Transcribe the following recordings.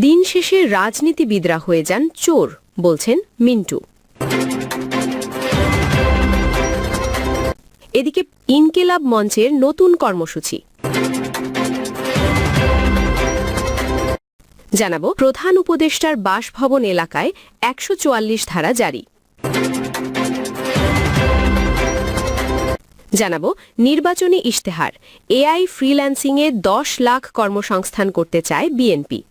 দিন শেষে রাজনীতিবিদরা হয়ে যান চোর, বলছেন মিন্টু। এদিকে ইনকেলাব মঞ্চের নতুন কর্মসূচি। জানাব, প্রধান উপদেষ্টার বাসভবন এলাকায় একশ চুয়াল্লিশ ধারা জারি। জানাব, নির্বাচনী ইশতেহার, এআই ফ্রিল্যান্সিংয়ে দশ লাখ কর্মসংস্থান করতে চায় বিএনপি।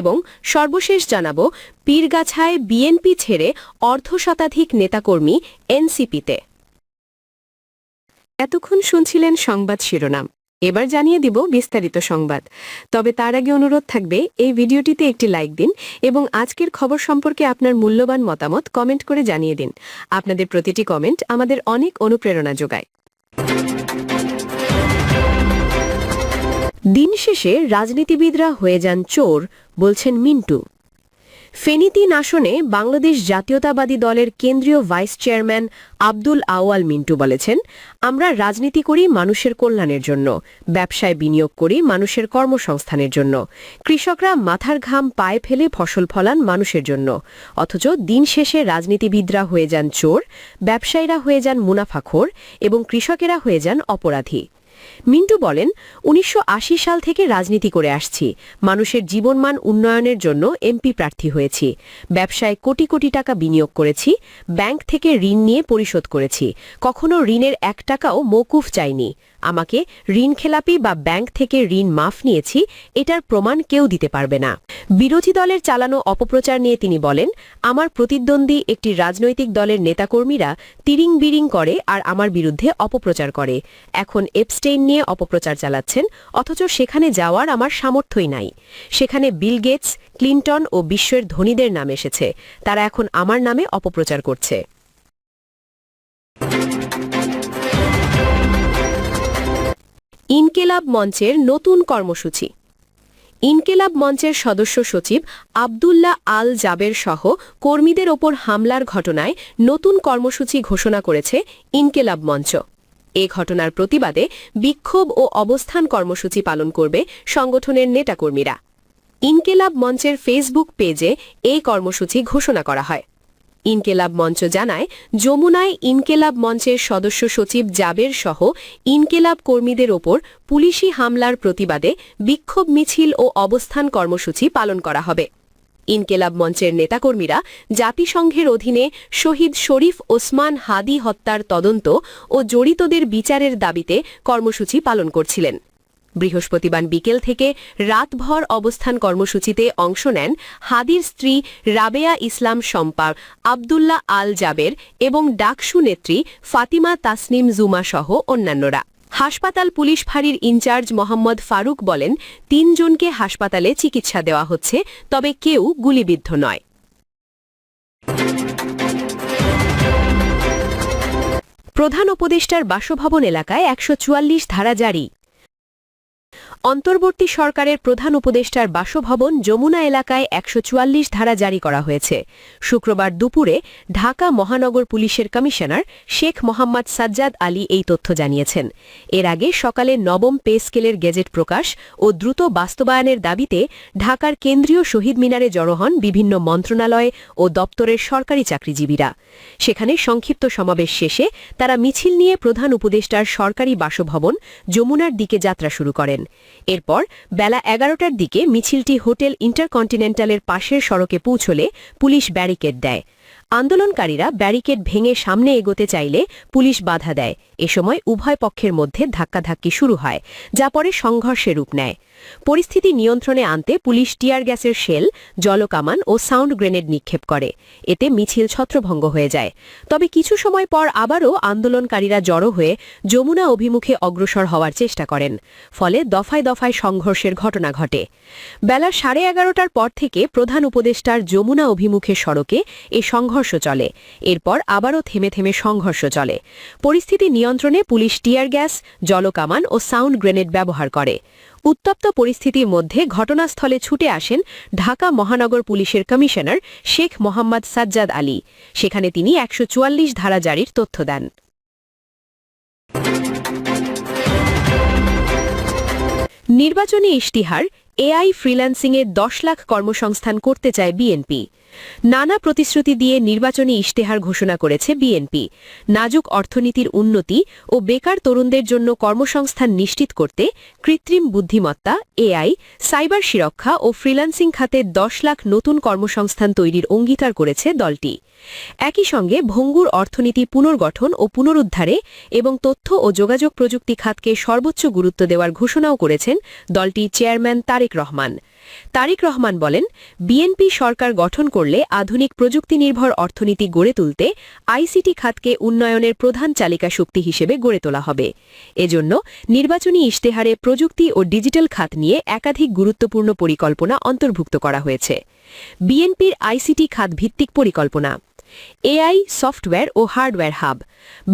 এবং সর্বশেষ জানাব, পীরগাছায় বিএনপি ছেড়ে অর্ধশতাধিক নেতাকর্মী এনসিপিতে। এতক্ষণ শুনছিলেন সংবাদ শিরোনাম। এবার জানিয়ে দিব বিস্তারিত সংবাদ। তবে তার আগে অনুরোধ থাকবে, এই ভিডিওটিতে একটি লাইক দিন এবং আজকের খবর সম্পর্কে আপনার মূল্যবান মতামত কমেন্ট করে জানিয়ে দিন। আপনাদের প্রতিটি কমেন্ট আমাদের অনেক অনুপ্রেরণা যোগায়। দিন শেষে রাজনীতিবিদরা হয়ে যান চোর, বলছেন মিন্টু। ফেনী তিন আসনে বাংলাদেশ জাতীয়তাবাদী দলের কেন্দ্রীয় ভাইস চেয়ারম্যান আব্দুল আওয়াল মিন্টু বলেছেন, আমরা রাজনীতি করি মানুষের কল্যাণের জন্য, ব্যবসায় বিনিয়োগ করি মানুষের কর্মসংস্থানের জন্য, কৃষকরা মাথার ঘাম পায়ে ফেলে ফসল ফলান মানুষের জন্য, অথচ দিন শেষে রাজনীতিবিদরা হয়ে যান চোর, ব্যবসায়ীরা হয়ে যান মুনাফাখোর এবং কৃষকেরা হয়ে যান অপরাধী। মিন্টু বলেন, উনিশশো আশি সাল থেকে রাজনীতি করে আসছি। মানুষের জীবনমান উন্নয়নের জন্য এমপি প্রার্থী হয়েছি। ব্যবসায় কোটি কোটি টাকা বিনিয়োগ করেছি। ব্যাংক থেকে ঋণ নিয়ে পরিশোধ করেছি। কখনো ঋণের এক টাকাও মৌকুফ চাইনি। আমাকে ঋণ খেলাপি বা ব্যাংক থেকে ঋণ মাফ নিয়েছি, এটার প্রমাণ কেউ দিতে পারবে না। বিরোধী দলের চালানো অপপ্রচার নিয়ে তিনি বলেন, আমার প্রতিদ্বন্দ্বী একটি রাজনৈতিক দলের নেতাকর্মীরা তিরিং বিরিং করে আর আমার বিরুদ্ধে অপপ্রচার করে। এখন এপস্টেইন নিয়ে অপপ্রচার চালাচ্ছেন, অথচ সেখানে যাওয়ার আমার সামর্থ্যই নাই। সেখানে বিল গেটস, ক্লিন্টন ও বিশ্বের ধনীদের নাম এসেছে। তারা এখন আমার নামে অপপ্রচার করছে। ইনকেলাব মঞ্চের নতুন কর্মসূচি। ইনকেলাব মঞ্চের সদস্য সচিব আবদুল্লাহ আল জাবের সহ কর্মীদের ওপর হামলার ঘটনায় নতুন কর্মসূচি ঘোষণা করেছে ইনকেলাব মঞ্চ। এ ঘটনার প্রতিবাদে বিক্ষোভ ও অবস্থান কর্মসূচি পালন করবে সংগঠনের নেতাকর্মীরা। ইনকেলাব মঞ্চের ফেসবুক পেজে এই কর্মসূচি ঘোষণা করা হয়। ইনকেলাব মঞ্চ জানায়, যমুনায় ইনকেলাব মঞ্চের সদস্য সচিব জাবের সহ ইনকেলাব কর্মীদের ওপর পুলিশি হামলার প্রতিবাদে বিক্ষোভ মিছিল ও অবস্থান কর্মসূচি পালন করা হবে। ইনকেলাব মঞ্চের নেতাকর্মীরা জাতিসংঘের অধীনে শহীদ শরীফ ওসমান হাদি হত্যার তদন্ত ও জড়িতদের বিচারের দাবিতে কর্মসূচি পালন করছিলেন। বৃহস্পতিবার বিকেল থেকে রাতভর অবস্থান কর্মসূচিতে অংশ নেন হাদির স্ত্রী রাবেয়া ইসলাম শম্পা আবদুল্লাহ আল জাবের এবং ডাকসু নেত্রী ফাতিমা তাসনিম জুমা সহ অন্যান্যরা। হাসপাতাল পুলিশ ফাঁড়ির ইনচার্জ মোহাম্মদ ফারুক বলেন, তিনজনকে হাসপাতালে চিকিৎসা দেওয়া হচ্ছে, তবে কেউ গুলিবিদ্ধ নয়। প্রধান উপদেষ্টার বাসভবন এলাকায় একশ চুয়াল্লিশ ধারা জারি। অন্তর্বর্তী সরকারের প্রধান উপদেষ্টার বাসভবন যমুনা এলাকায় একশো চুয়াল্লিশ ধারা জারি করা হয়েছে। শুক্রবার দুপুরে ঢাকা মহানগর পুলিশের কমিশনার শেখ মোহাম্মদ সাজ্জাদ আলী এই তথ্য জানিয়েছেন। এর আগে সকালে নবম পে স্কেলের গেজেট প্রকাশ ও দ্রুত বাস্তবায়নের দাবিতে ঢাকার কেন্দ্রীয় শহীদ মিনারে জড়ো হন বিভিন্ন মন্ত্রণালয় ও দপ্তরের সরকারি চাকরিজীবীরা। সেখানে সংক্ষিপ্ত সমাবেশ শেষে তারা মিছিল নিয়ে প্রধান উপদেষ্টার সরকারি বাসভবন যমুনার দিকে যাত্রা শুরু করেন। এরপর বেলা এগারোটার দিকে মিছিলটি হোটেল ইন্টারকন্টিনেন্টালের পাশের সড়কে পৌঁছলে পুলিশ ব্যারিকেড দেয়। আন্দোলনকারীরা ব্যারিকেড ভেঙে সামনে এগোতে চাইলে পুলিশ বাধা দেয়। এ সময় উভয় পক্ষের মধ্যে ধাক্কাধাক্কি শুরু হয়, যা পরে সংঘর্ষে রূপ নেয়। পরিস্থিতি নিয়ন্ত্রণে আনতে পুলিশ টিয়ার গ্যাসের শেল, জলকামান ও সাউন্ড গ্রেনেড নিক্ষেপ করে। এতে মিছিল ছত্রভঙ্গ হয়ে যায়। তবে কিছু সময় পর আবারও আন্দোলনকারীরা জড়ো হয়ে যমুনা অভিমুখে অগ্রসর হওয়ার চেষ্টা করেন, ফলে দফায় দফায় সংঘর্ষের ঘটনা ঘটে। বেলা সাড়ে এগারোটার পর থেকে প্রধান উপদেষ্টার যমুনা অভিমুখে সড়কে এ সংঘর্ষ চলে। এরপর আবারও থেমে থেমে সংঘর্ষ চলে। পরিস্থিতি নিয়ন্ত্রণে পুলিশ টিয়ার গ্যাস, জলকামান ও সাউন্ড গ্রেনেড ব্যবহার করে। উত্তপ্ত পরিস্থিতির মধ্যে ঘটনাস্থলে ছুটে আসেন ঢাকা মহানগর পুলিশের কমিশনার শেখ মোহাম্মদ সাজ্জাদ আলী। সেখানে তিনি একশো চুয়াল্লিশ ধারা জারির তথ্য দেন। নির্বাচনী ইশতিহার এআই ফ্রিল্যান্সিংয়ে দশ লাখ কর্মসংস্থান করতে চায় বিএনপি। নানা প্রতিশ্রুতি দিয়ে নির্বাচনী ইশতেহার ঘোষণা করেছে বিএনপি। নাজুক অর্থনীতির উন্নতি ও বেকার তরুণদের জন্য কর্মসংস্থান নিশ্চিত করতে কৃত্রিম বুদ্ধিমত্তা, এআই, সাইবার সুরক্ষা ও ফ্রিল্যান্সিং খাতে দশ লাখ নতুন কর্মসংস্থান তৈরির অঙ্গীকার করেছে দলটি। একই সঙ্গে ভঙ্গুর অর্থনীতি পুনর্গঠন ও পুনরুদ্ধারে এবং তথ্য ও যোগাযোগ প্রযুক্তি খাতকে সর্বোচ্চ গুরুত্ব দেওয়ার ঘোষণাও করেছেন দলটি চেয়ারম্যান তারেক রহমান। তারেক রহমান বলেন, বিএনপি সরকার গঠন করলে আধুনিক প্রযুক্তি নির্ভর অর্থনীতি গড়ে তুলতে আইসিটি খাতকে উন্নয়নের প্রধান চালিকা শক্তি হিসেবে গড়ে তোলা হবে। এজন্য নির্বাচনী ইশতেহারে প্রযুক্তি ও ডিজিটাল খাত নিয়ে একাধিক গুরুত্বপূর্ণ পরিকল্পনা অন্তর্ভুক্ত করা হয়েছে। বিএনপির আইসিটি খাত ভিত্তিক পরিকল্পনা এআই, সফটওয়্যার ও হার্ডওয়্যার হাব।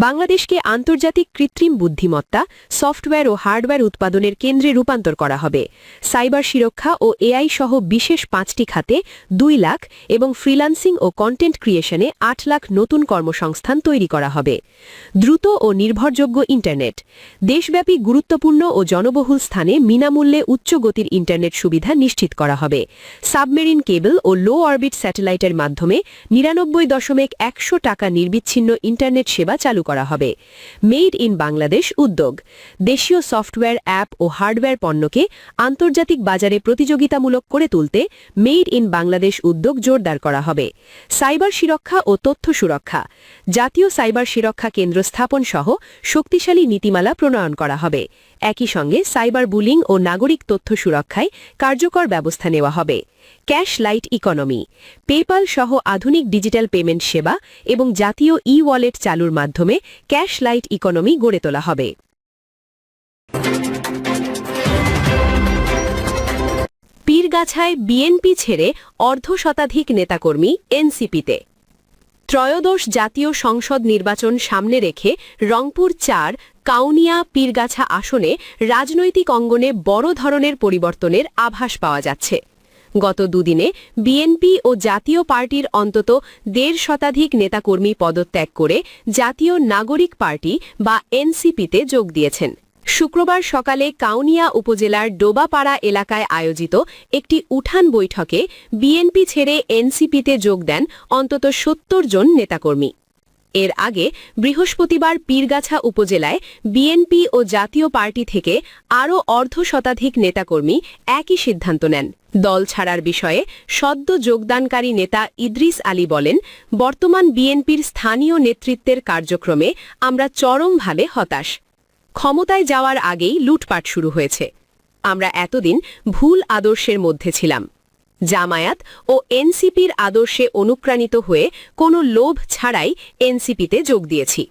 বাংলাদেশকে আন্তর্জাতিক কৃত্রিম বুদ্ধিমত্তা, সফটওয়্যার ও হার্ডওয়্যার উৎপাদনের কেন্দ্রে রূপান্তর করা হবে। সাইবার সুরক্ষা ও এআই সহ বিশেষ পাঁচটি খাতে দুই লাখ এবং ফ্রিল্যান্সিং ও কন্টেন্ট ক্রিয়েশনে আট লাখ নতুন কর্মসংস্থান তৈরি করা হবে। দ্রুত ও নির্ভরযোগ্য ইন্টারনেট। দেশব্যাপী গুরুত্বপূর্ণ ও জনবহুল স্থানে বিনামূল্যে উচ্চ গতির ইন্টারনেট সুবিধা নিশ্চিত করা হবে। সাবমেরিন কেবল ও লো অরবিট স্যাটেলাইটের মাধ্যমে নিরানব্বই দশমিক একশো টাকা নির্বিচ্ছিন্ন ইন্টারনেট সেবা চালু করা হবে। মেড ইন বাংলাদেশ উদ্যোগ। দেশীয় সফটওয়্যার অ্যাপ ও হার্ডওয়্যার পণ্যকে আন্তর্জাতিক বাজারে প্রতিযোগিতামূলক করে তুলতে মেড ইন বাংলাদেশ উদ্যোগ জোরদার করা হবে। সাইবার সুরক্ষা ও তথ্য সুরক্ষা। জাতীয় সাইবার সুরক্ষা কেন্দ্র স্থাপন সহ শক্তিশালী নীতিমালা প্রণয়ন করা হবে। একই সঙ্গে সাইবার বুলিং ও নাগরিক তথ্য সুরক্ষায় কার্যকর ব্যবস্থা নেওয়া হবে। Cash light economy. পেপাল সহ আধুনিক ডিজিটাল পেমেন্ট সেবা এবং জাতীয় ই ওয়ালেট চালুর মাধ্যমে ক্যাশ লাইট ইকোনমি গড়ে তোলা হবে। পীরগাছায় বিএনপি ছেড়ে অর্ধশতাধিক নেতাকর্মী এনসিপিতে। ত্রয়োদশ জাতীয় সংসদ নির্বাচন সামনে রেখে রংপুর চার, কাউনিয়া, পীরগাছা আসনে রাজনৈতিক অঙ্গনে বড় ধরনের পরিবর্তনের আভাস পাওয়া যাচ্ছে। গত দুদিনে বিএনপি ও জাতীয় পার্টির অন্তত দেড় শতাধিক নেতাকর্মী পদত্যাগ করে জাতীয় নাগরিক পার্টি বা এনসিপিতে যোগ দিয়েছেন। শুক্রবার সকালে কাউনিয়া উপজেলার ডোবাপাড়া এলাকায় আয়োজিত একটি উঠান বৈঠকে বিএনপি ছেড়ে এনসিপিতে যোগ দেন অন্তত সত্তর জন নেতাকর্মী। এর আগে বৃহস্পতিবার পীরগাছা উপজেলায় বিএনপি ও জাতীয় পার্টি থেকে আরও অর্ধ শতাধিক নেতাকর্মী একই সিদ্ধান্ত নেন। দল ছাড়ার বিষয়ে সদ্য যোগদানকারী নেতা ইদ্রিস আলী বলেন, বর্তমান বিএনপির স্থানীয় নেতৃত্বের কার্যক্রমে আমরা চরমভাবে হতাশ। ক্ষমতায় যাওয়ার আগেই লুটপাট শুরু হয়েছে। আমরা এতদিন ভুল আদর্শের মধ্যে ছিলাম। জামায়াত ও এনসিপির আদর্শে অনুপ্রাণিত হয়ে কোনো লোভ ছাড়াই এনসিপিতে যোগ দিয়েছি।